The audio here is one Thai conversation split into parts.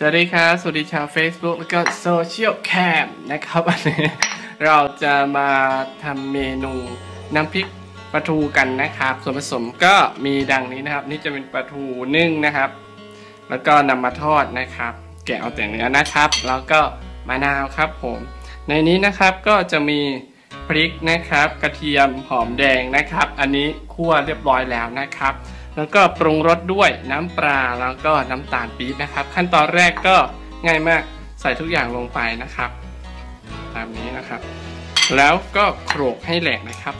สวัสดีครับ สวัสดีชาว Facebook แล้วก็โซเชียลแคมนะครับวันนี้เราจะมาทำเมนูน้ำพริกปลาทูกันนะครับ ส่วนผสมก็มีดังนี้นะครับ นี่จะเป็นปลาทูนึ่งนะครับ แล้วก็นำมาทอดนะครับ แกะเอาแต่เนื้อนะครับ แล้วก็มะนาวครับผม ในนี้นะครับก็จะมีพริกนะครับ กระเทียมหอมแดงนะครับ อันนี้คั่วเรียบร้อยแล้วนะครับ แล้วก็ปรุงรสด้วยน้ำปลาแล้วก็น้ำตาลปี๊บนะครับ ขั้นตอนแรกก็ง่ายมากใส่ทุกอย่างลงไปนะครับ ตามนี้นะครับ แล้วก็โขลกให้แหลกนะครับ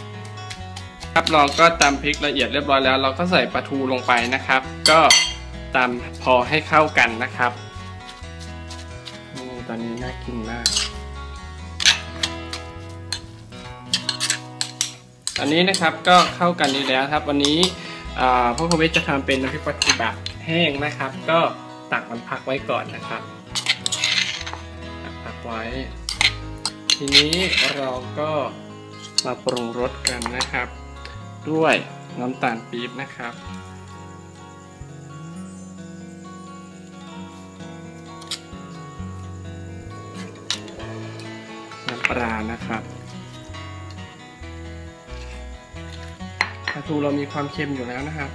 ครับเราก็ตำพริกละเอียดเรียบร้อยแล้ว เราก็ใส่ปลาทูลงไปนะครับ ก็ตำพอให้เข้ากันนะครับนี่ตอนนี้น่ากินมากอันนี้นะครับก็เข้ากันดีแล้วครับ วันนี้ พ่อครูวิจะทำเป็นน้ำพริกปลาทูแบบแห้งนะครับ ก็ตักมันพักไว้ก่อนนะครับตักพักไว้ ทีนี้เราก็มาปรุงรสกันนะครับ ด้วยน้ำตาลปี๊บนะครับน้ำปลานะครับาทูเรามีความเค็มอยู่แล้วนะครับ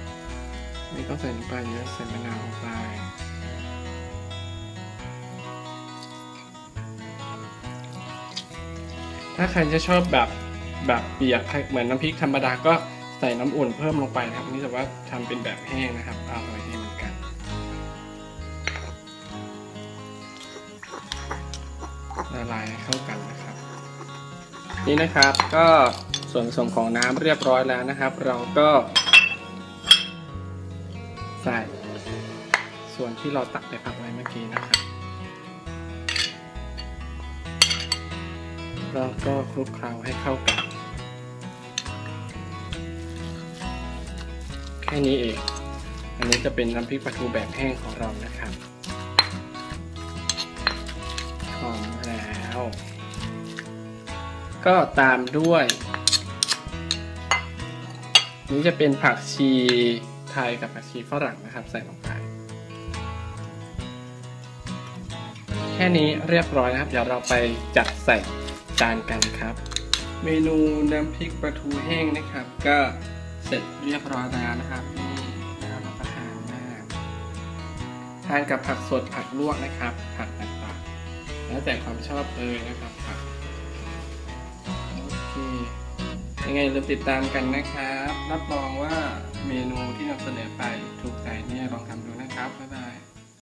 ไม่ต้องใส่น้ำปเยอะใส่มะนาวลงไปถ้าใครจะชอบแบบแบบเปียกเหมือนน้ำพริกธรรมดาก็ใส่น้ำอุ่นเพิ่มลงไปครับนี่แต่ว่าทำเป็นแบบแห้งนะครับอร่อยดีเหมือนกัน ละลายเข้ากันนะครับ นี่นะครับก็ ส่วนผสมของน้ำเรียบร้อยแล้วนะครับ เราก็ใส่ส่วนที่เราตักไปพักไว้เมื่อกี้นะครับ เราก็คลุกเคล้าให้เข้ากันแค่นี้เอง อันนี้จะเป็นน้ำพริกปลาทูแบบแห้งของเรานะครับหอมแล้ว ก็ตามด้วย นี้จะเป็นผักชีไทยกับผักชีฝรั่งนะครับใส่ลงไป แค่นี้เรียบร้อยนะครับ เดี๋ยวเราไปจัดใส่จานกันครับ เมนูน้ำพริกปลาทูแห้งนะครับ ก็เสร็จเรียบร้อยแล้วนะครับนี่น่ารับประทานมากทานกับผักสดผักลวกนะครับ ผักต่างๆแล้วแต่ความชอบเลยนะครับผักโอเค ยังไงเราติดตามกันนะครับ รับรองว่าเมนูที่นำเสนอไปถูกใจเนี่ยลองทำดูนะครับบ๊ายบาย